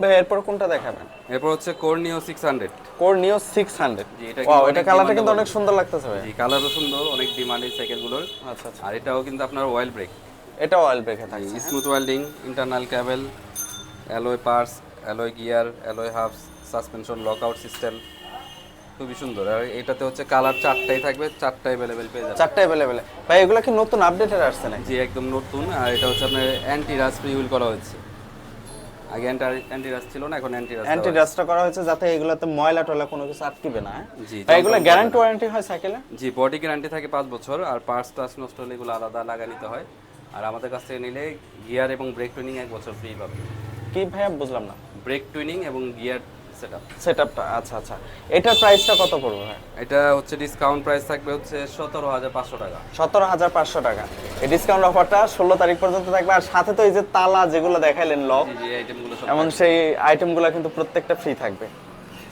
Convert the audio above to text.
ভাই এরপর কোনটা দেখাবেন? এরপর হচ্ছে কোর্নিও সিক্স হান্ড্রেড কোর নিও সিক্স হান্ড্রেড জি, এটা ওয়াও এটা কালারটা কিন্তু অনেক সুন্দর লাগতেছে ভাই। জি কালারও সুন্দর অনেক ডিমান্ড এই সাইকেলগুলোর আচ্ছা আচ্ছা। আর এটাও কিন্তু আপনার অয়েল ব্রেক এটা অয়েল ব্রেকে থাকে smooth welding internal cable alloy parts alloy gear alloy hubs suspension lockout system খুবই সুন্দর। আর এটাতে হচ্ছে কালার চারটাই থাকবে চারটা অ্যাভেলেবেল পেয়ে যাবেন। চারটা অ্যাভেলেবেল ভাই এগুলো কি নতুন আপডেটেড আসছে নাকি? জি একদম নতুন। আর এটা হচ্ছে আপনার অ্যান্টি রাস রিউল করা হয়েছে। আগে অ্যান্টি রাস ছিল না এখন অ্যান্টি রাস অ্যান্টি ডাস্টটা করা হয়েছে যাতে এগুলোতে ময়লা টয়লা কোনো কিছু আটকিবে না হ্যাঁ? জি, এগুলো গ্যারান্টি ওয়ারেন্টি হয় সাইকেলে জি বডি গ্যারান্টি থাকে পাঁচ বছর আর পার্টস টার্স নষ্ট হলে এগুলো আলাদা লাগা নিতে হয়। আর আমাদের কাছ থেকে নিলে গিয়ার এবং ব্রেক টুইনিং এক বছর ফ্রি পাবে। কি ভাইয়া বুঝলাম না। ব্রেক টুইনিং এবং গিয়ার সেট সেটআপটা আচ্ছা আচ্ছা। এটার প্রাইসটা কত পড়বে ভাই? এটা হচ্ছে ডিসকাউন্ট প্রাইস থাকবে হচ্ছে সতেরো হাজার পাঁচশো টাকা। সতেরো হাজার পাঁচশো টাকা। এই ডিসকাউন্ট অফারটা ষোলো তারিখ পর্যন্ত থাকবে। আর সাথে তো এই যে তালা যেগুলো দেখাইলেন লক এমন সেই আইটেমগুলো কিন্তু প্রত্যেকটা ফ্রি থাকবে।